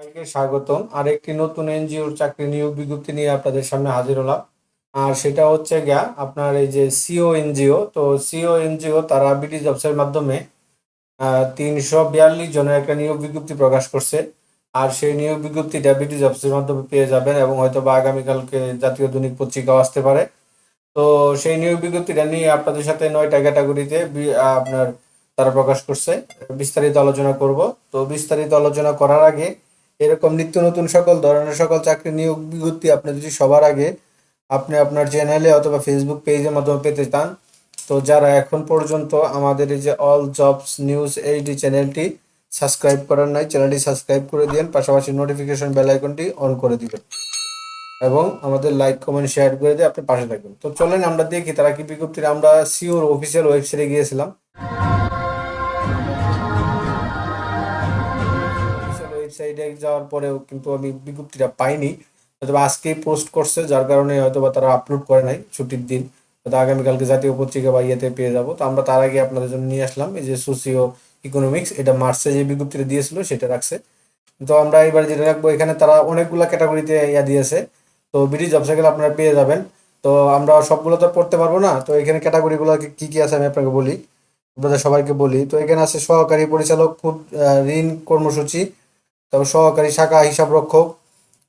সবাইকে স্বাগতম। আরেকটি নতুন এনজিওর চাকরি নিয়োগ বিজ্ঞপ্তি নিয়ে আপনাদের সামনে হাজির হলাম। আর সেটা হচ্ছে গিয়া আপনার এই যে সিও এনজিও, তো সিও এনজিও তারা বিডি জবসের মাধ্যমে তিনশো বিয়াল্লিশ জনের একটা নিয়োগ বিজ্ঞপ্তি প্রকাশ করছে। আর সেই নিয়োগ বিজ্ঞপ্তিটা বিডি জবসের মাধ্যমে পেয়ে যাবেন এবং হয়তো বা আগামীকালকে জাতীয় দৈনিক পত্রিকাও আসতে পারে। তো সেই নিয়োগ বিজ্ঞপ্তিটা নিয়ে আপনাদের সাথে নয়টা ক্যাটাগরিতে আপনার তারা প্রকাশ করছে। বিস্তারিত আলোচনা করব। তো বিস্তারিত আলোচনা করার আগে এরকম নিত্য নতুন সকল ধরনের সকল চাকরি নিয়োগ বিজ্ঞপ্তি আপনি যদি সবার আগে আপনি আপনার চ্যানেলে অথবা ফেসবুক পেজের মাধ্যমে পেতে চান, তো যারা এখন পর্যন্ত আমাদের এই যে অল জবস নিউজ এইচডি চ্যানেলটি সাবস্ক্রাইব করার নাই চ্যানেলটি সাবস্ক্রাইব করে দিন পাশাপাশি নোটিফিকেশন বেল আইকনটি অন করে দিবেন এবং আমাদের লাইক কমেন্ট শেয়ার করে দিয়ে আপনি পাশে থাকবেন। তো চলেন আমরা দেখি তারা কি বিজ্ঞপ্তির, আমরা সিওর অফিসিয়াল ওয়েবসাইটে গিয়েছিলাম। ওয়েবসাইটে যাওয়ার পরেও কিন্তু আমি বিজ্ঞপ্তিটা পাইনি। হয়তো আজকেই পোস্ট করছে, যার কারণে হয়তো বা তারা আপলোড করে নাই ছুটির দিন। হয়তো আগামীকালকে জাতীয় পত্রিকা বা ইয়েতে পেয়ে যাব। তো আমরা তার আগে আপনাদের জন্য নিয়ে আসলাম, এই যে সোসিও ইকোনমিক্স এটা মার্চে যে বিজ্ঞপ্তিটা দিয়েছিল সেটা রাখছে। তো আমরা এবার যেটা রাখব, এখানে তারা অনেকগুলা ক্যাটাগরিতে ইয়া দিয়েছে। তো বিডি জব সাইকেল আপনারা পেয়ে যাবেন। তো আমরা সবগুলো তো পড়তে পারব না। তো এখানে ক্যাটাগরিগুলো কি কি আছে আমি আপনাকে বলি? আপনাদের সবাইকে বলি। তো এখানে আছে সহকারী পরিচালক খুব ঋণ কর্মসূচি তারপর সহকারী শাখা হিসাব রক্ষক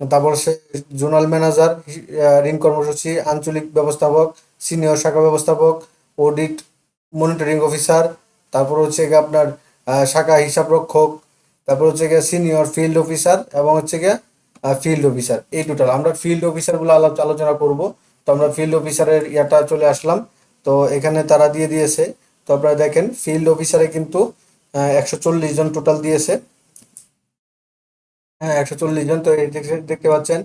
তারপর সে জোনাল ম্যানেজার ঋণ কর্মসূচি, আঞ্চলিক ব্যবস্থাপক, সিনিয়র শাখা ব্যবস্থাপক, অডিট, মনিটরিং অফিসার, তারপর হচ্ছে গিয়ে আপনার শাখা হিসাব রক্ষক তারপর হচ্ছে গিয়ে সিনিয়র ফিল্ড অফিসার এবং হচ্ছে গিয়ে ফিল্ড অফিসার। এই টোটাল আমরা ফিল্ড অফিসারগুলো আলোচনা করব। তো আমরা ফিল্ড অফিসারের ইয়াটা চলে আসলাম। তো এখানে তারা দিয়ে দিয়েছে। তো আপনারা দেখেন, ফিল্ড অফিসারে কিন্তু একশো চল্লিশ জন টোটাল দিয়েছে। হ্যাঁ একশো চল্লিশ জন। তো দেখতে- পাচ্ছেন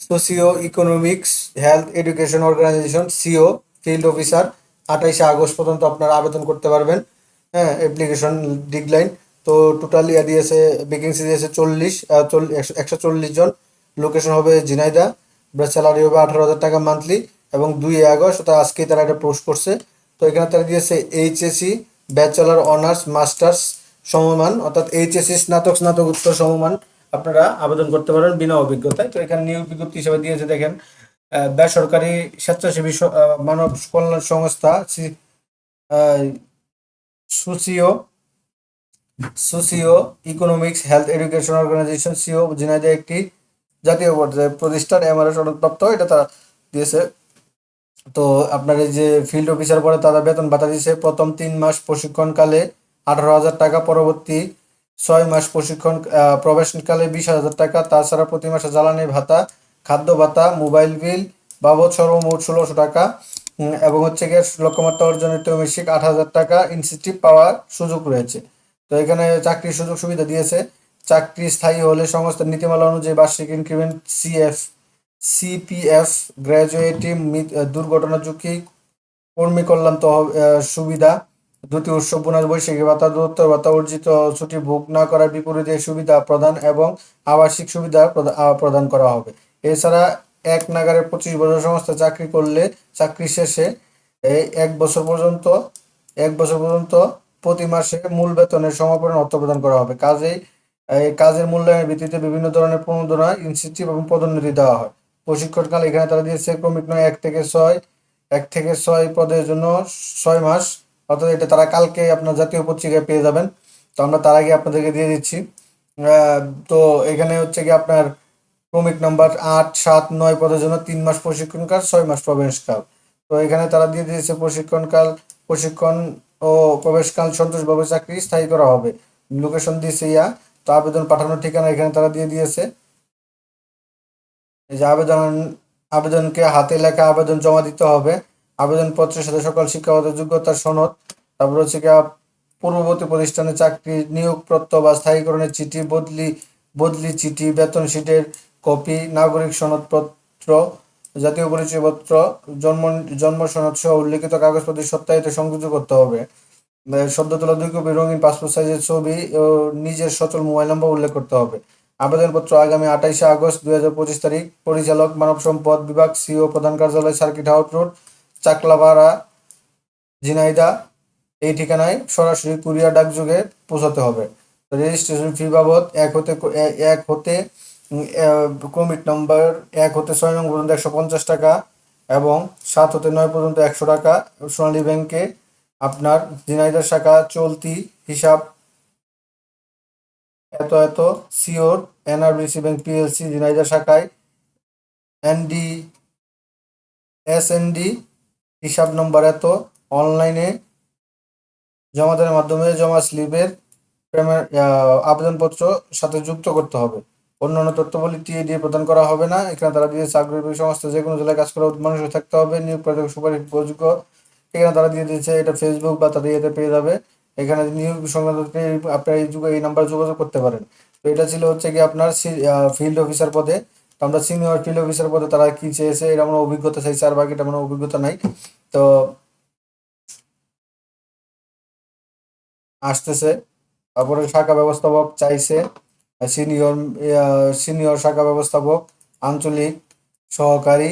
socio economics health education organization SEHO field officer আঠাইশে August পর্যন্ত আপনারা আবেদন করতে পারবেন। হ্যাঁ অ্যাপ্লিকেশন ডিগলাইন তো টোটাল ইয়া দিয়েছে ভ্যাকেন্সি দিয়েছে চল্লিশ একশো চল্লিশ জন। লোকেশন হবে ঝিনাইদা স্যালারি হবে আঠারো হাজার টাকা মান্থলি এবং দুই আগস্ট তা আজকে তারা এটা পোস্ট করছে। তো এখানে তারা দিয়েছে এইচএসসি ব্যাচেলার অনার্স মাস্টার্স সমমান, অর্থাৎ এইচএসসি স্নাতক স্নাতকোত্তর সমমান আপনারা আবেদন করতে পারেন বিনা অভিজ্ঞতায়। তো এখানে নিয়োগ বিজ্ঞপ্তি হিসেবে দিয়েছে, দেখেন বেসরকারি স্বেচ্ছাসেবী মানব কল্যাণ সংস্থা SEHO, socio economics health education organization, SEHO Jhenaidah একটি জাতীয় পর্যায়ে প্রতিষ্ঠান, এমআরএস সনদপ্রাপ্ত এটা তারা দিয়েছে। তো আপনার যে ফিল্ড অফিসার পরে তারা বেতন ভাতা দিয়েছে। প্রথম তিন মাস প্রশিক্ষণকালে আঠারো হাজার টাকা, পরবর্তী ছয় মাস প্রশিক্ষণ প্রবেশনকালে বিশ হাজার টাকা, তাছাড়া প্রতি মাসে জ্বালানি ভাতা, খাদ্য ভাতা, মোবাইল বিল বাবদ সর্বমোট ষোলোশো টাকা। এবং হচ্ছে গিয়ে লক্ষ্যমাত্রা অর্জনের তৈমিশিক আট হাজার টাকা ইনসেন্টিভ পাওয়ার সুযোগ রয়েছে। তো এখানে চাকরির সুযোগ সুবিধা দিয়েছে। চাকরি স্থায়ী হলে সংস্থার নীতিমালা অনুযায়ী বার্ষিক ইনক্রিমেন্ট সিএফ সিপিএফ গ্র্যাজুয়েটি দুর্ঘটনা ঝুঁকি, কর্মী কল্যাণ সুবিধা দুটি উৎসব বোনাস বৈশাখী ভাতা দূরত্ব ভাতা অর্জিত ছুটি ভোগ না করার বিপরীতে সুবিধা প্রদান এবং আবাসিক সুবিধা প্রদা- প্রদান করা হবে। এছাড়া এক নাগারে পঁচিশ বছর সংস্থা চাকরি করলে চাকরি শেষে এক বছর পর্যন্ত, এক বছর পর্যন্ত প্রতি মাসে মূল বেতনের সমাপনের অর্থ প্রদান করা হবে। কাজেই কাজের মূল্যায়নের ভিত্তিতে বিভিন্ন ধরনের প্রণোদনা ইনসেন্টিভ এবং পদোন্নতি দেওয়া হয়। প্রশিক্ষণকাল এখানে তারা দিয়েছে ক্রমিক নয়, এক থেকে ছয়, এক থেকে ছয় পদের জন্য ছয় মাস অর্থাৎ এটা তারা কালকে আপনার জাতীয় পত্রিকায় পেয়ে যাবেন। তো আমরা তার আগে আপনাদেরকে দিয়ে দিচ্ছি। তো এখানে হচ্ছে কি আপনার ক্রমিক নাম্বার আট, সাত, নয় পদের জন্য তিন মাস প্রশিক্ষণকাল ছয় মাস প্রবেশকাল তো এখানে তারা দিয়ে দিয়েছে প্রশিক্ষণকাল প্রশিক্ষণ ও প্রবেশকাল সন্তোষভাবে চাকরি স্থায়ী করা হবে। লোকেশন দিয়েছে ইয়া। তো আবেদন পাঠানোর ঠিকানা এখানে তারা দিয়ে দিয়েছে। এই যে আবেদন, আবেদনকে হাতে লেখা আবেদন জমা দিতে হবে। আবেদনপত্রের সাথে সকল শিক্ষাগত যোগ্যতার সনদ, তারপর হচ্ছে গিয়ে পূর্ববর্তী প্রতিষ্ঠানে চাকরি, নিয়োগ প্রত্যয় বা স্থায়ীকরণের চিঠি, বদলি বদলি চিঠি, বেতন শিটের কপি, নাগরিক সনদপত্র, জাতীয় পরিচয়পত্র, জন্ম জন্ম সনদ সহ উল্লেখিত কাগজপত্র সত্যায়িত সংযুক্ত করতে হবে। সদ্য তোলা দুই কপি, রঙিন পাসপোর্ট সাইজের ছবি ও নিজের সচল মোবাইল নম্বর উল্লেখ করতে হবে। আবেদনপত্র আগামী আঠাইশে আগস্ট দুই হাজার পঁচিশ তারিখ, পরিচালক, মানব সম্পদ বিভাগ, সিও প্রধান কার্যালয়, circuit house road Chaklapara Jhenaidah, এই ঠিকানায় সরাসরি কুরিয়ার ডাকযোগে পৌঁছাতে হবে। রেজিস্ট্রেশন ফি বাবদ এক হতে এক হতে কমিট নাম্বার এক হতে ছয় নং পর্যন্ত একশো পঞ্চাশ টাকা এবং সাত হতে নয় পর্যন্ত একশো টাকা সোনালী ব্যাংকে আপনার ঝিনাইদহ শাখা চলতি হিসাব এত এত সিওর এনআরবিসি ব্যাংক পিএলসি ঝিনাইদহ শাখায় এনডি এসএনডি হিসাব নম্বর এত অনলাইনে জমাদানের মাধ্যমে জমা স্লিপের আবেদনপত্র সাথে যুক্ত করতে হবে। অন্যান্য তথ্যবলী টিএ প্রদান করা হবে না। এখানে তারা দিয়েছে আগ্রহী সংস্থা যে কোনো জেলায় কাজ করা মানুষ থাকতে হবে। নিয়োগ প্রার্থী সুপারিশ যোগ্য এখানে তারা দিয়ে দিয়েছে, এটা ফেসবুক বা তাদের ইয়েতে পেয়ে যাবে। এখানে নিয়োগ সংক্রান্ত আপনার এই যুগে এই নাম্বার যোগাযোগ করতে পারেন। তো এটা ছিল হচ্ছে কি আপনার ফিল্ড অফিসার পদে তো আমরা সিনিয়র ফিল্ড অফিসার পদে তারা কি চেয়েছে আমার অভিজ্ঞতা চাইছে, আর বাকিটা আমার অভিজ্ঞতা নাই। তো আসতেছে। তারপরে শাখা ব্যবস্থাপক চাইছে সিনিয়র সিনিয়র শাখা ব্যবস্থাপক, আঞ্চলিক সহকারী,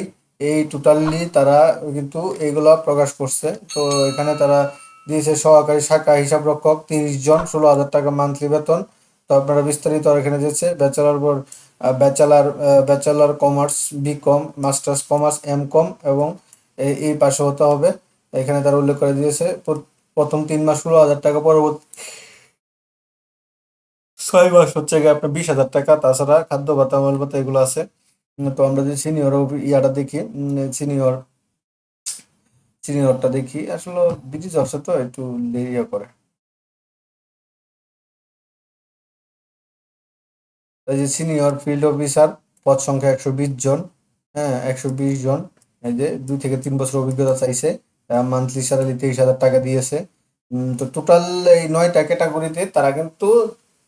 এই টোটালি তারা কিন্তু এইগুলা প্রকাশ করছে। তো এখানে তারা দিয়েছে সহকারী শাখা হিসাব রক্ষক তিরিশ জন, ষোলো হাজার টাকা মান্থলি বেতন। তো আপনারা বিস্তারিত আর এখানে দিয়েছে bachelor bachelor bachelor commerce B Com masters commerce M Com এবং এই- পাশে হতে হবে। এখানে তারা উল্লেখ করে দিয়েছে প্রথম তিন মাস ষোলো হাজার টাকা, পরবর্তী ছয় মাস হচ্ছে গিয়ে আপনার বিশ হাজার টাকা। তাছাড়া খাদ্য ভাতা মাল ভাতা এগুলো আছে। তো আমরা যদি সিনিয়র ইয়াটা দেখি সিনিয়র সিনিয়রটা দেখি। আসলে ব্রিটিশ অফিসে তো একটু দেরিয়া করে। এই যে সিনিয়র ফিল্ড অফিসার পদ সংখ্যা একশো বিশ জন হ্যাঁ একশো বিশ জন। এই যে দুই থেকে তিন বছর অভিজ্ঞতা চাইছে মান্থলি স্যালারি তেইশ হাজার টাকা দিয়েছে। তো টোটাল এই নয়টা ক্যাটাগরিতে তারা কিন্তু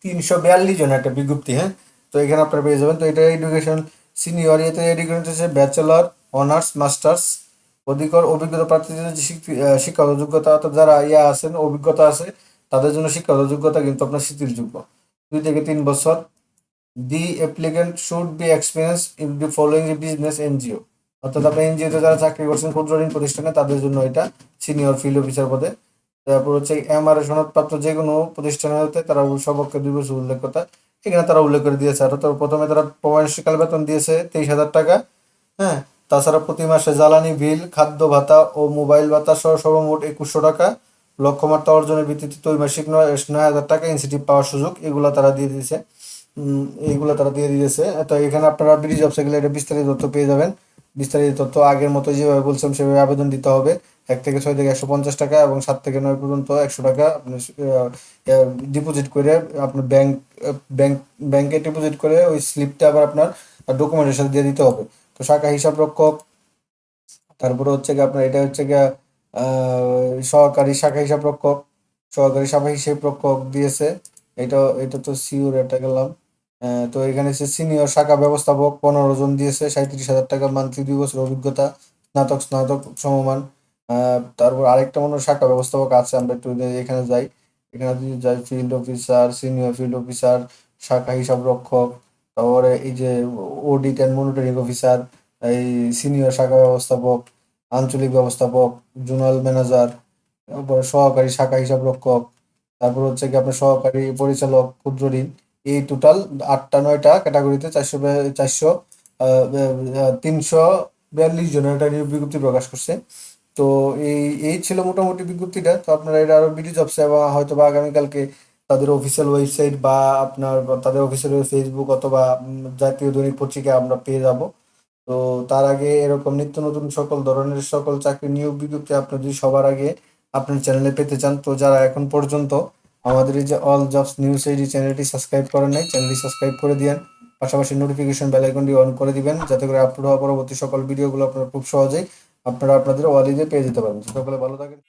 তিনশো বিয়াল্লিশ জন একটা বিজ্ঞপ্তি হ্যাঁ। তো এখানে আপনারা পেয়ে যাবেন। তো এটা এডুকেশন সিনিয়র ইয়েতে এডুকেশন হচ্ছে ব্যাচেলর অনার্স মাস্টার্স অধিকর অভিজ্ঞতা প্রার্থীদের যে শিক্ষাগত যোগ্যতা, অর্থাৎ যারা ইয়া আছেন, অভিজ্ঞতা আছে, তাদের জন্য শিক্ষাগত যোগ্যতা কিন্তু আপনার শিথিলযোগ্য। দুই থেকে তিন বছর applicant should be experience in the following business NGO অর্থাৎ আপনি এনজিওতে যারা চাকরি করছেন ক্ষুদ্র ঋণ প্রতিষ্ঠানে, তাদের জন্য এটা সিনিয়র ফিল্ড অফিসার পদে। তারপর হচ্ছে এমআরএ সনদপ্রাপ্ত যে কোনো প্রতিষ্ঠানে হতে তারা সবকে দুই বছর উল্লেখ করতে এখানে তারা উল্লেখ করে দিয়েছে। আর প্রথমে তারা প্রমাণশীকাল বেতন দিয়েছে তেইশ হাজার টাকা হ্যাঁ? তাছাড়া প্রতি মাসে জ্বালানি বিল, খাদ্য ভাতা ও মোবাইল ভাতা সহ সর্বমোট একুশশো টাকা। লক্ষ্যমাত্রা অর্জনের ভিত্তিতে ত্রৈমাসিক নয় নয় হাজার টাকা ইনসেন্টিভ পাওয়ার সুযোগ এগুলো তারা দিয়ে দিয়েছে। এইগুলো তারা দিয়ে দিয়েছে। তো এখানে আপনারা ব্রিজ অফ গেলে এটা বিস্তারিত তথ্য পেয়ে যাবেন। বিস্তারিত তথ্য আগের মতো যেভাবে বলছিলাম, সেভাবে আবেদন দিতে হবে। এক থেকে ছয় থেকে একশো পঞ্চাশ টাকা এবং সাত থেকে নয় পর্যন্ত একশো টাকা আপনি ডিপোজিট করে আপনার ব্যাংক ব্যাংক ব্যাংকে ডিপোজিট করে ওই স্লিপটা আবার আপনার ডকুমেন্টের সাথে দিয়ে দিতে হবে। তো শাখা হিসাব রক্ষক, তারপরে হচ্ছে গিয়ে আপনার এটা হচ্ছে গিয়ে সহকারী শাখা হিসাব রক্ষক, সহকারী শাখা হিসাব রক্ষক দিয়েছে। এটা এটা তো সিওর এটা গেলাম। তো এখানে হচ্ছে সিনিয়র শাখা ব্যবস্থাপক পনেরো জন দিয়েছে সাঁত্রিশ হাজার টাকা মান্থলি দুই বছর অভিজ্ঞতা, স্নাতক স্নাতক সমমান। তারপর আরেকটা মনে শাখা ব্যবস্থাপক আছে, আমরা একটু এখানে যাই। এখানে যাই field officer senior field officer শাখা হিসাব রক্ষক, তারপরে এই যে অডিট অ্যান্ড মনিটরিং অফিসার এই সিনিয়র শাখা ব্যবস্থাপক, আঞ্চলিক ব্যবস্থাপক, জোনাল ম্যানেজার, তারপরে সহকারী শাখা হিসাব রক্ষক, তারপর হচ্ছে কি আপনার সহকারী পরিচালক, ক্ষুদ্র ঋণ। এই টোটাল আটটা, নয়টা ক্যাটাগরিতে চারশো চারশো তিনশো বিয়াল্লিশ জনের একটা নিয়োগ বিজ্ঞপ্তি প্রকাশ করছে। তো এই এই ছিল মোটামুটি বিজ্ঞপ্তিটা। তো আপনারা এটা আরও বিডি জবসে বা হয়তো বা আগামীকালকে তাদের অফিসিয়াল ওয়েবসাইট বা আপনার তাদের অফিসিয়াল ফেসবুক অথবা জাতীয় দৈনিক পত্রিকা আমরা পেয়ে যাব। তো তার আগে এরকম নিত্য নতুন সকল ধরনের সকল চাকরি নিয়োগ বিজ্ঞপ্তি আপনি যদি সবার আগে আপনার চ্যানেলে পেতে চান, তো যারা এখন পর্যন্ত আমাদের এই যে অল জবস নিউজ এইডি চ্যানেলটি সাবস্ক্রাইব করেন নাই চ্যানেলটি সাবস্ক্রাইব করে দিয়েন। পাশাপাশি নোটিফিকেশন বেল আইকনটি অন করে দিবেন, যাতে করে আপলোড হওয়া পরবর্তী সকল ভিডিওগুলো আপনারা খুব সহজেই আপনারা আপনাদের ওয়ালিদে পেয়ে যেতে পারেন। সকলে ভালো থাকেন।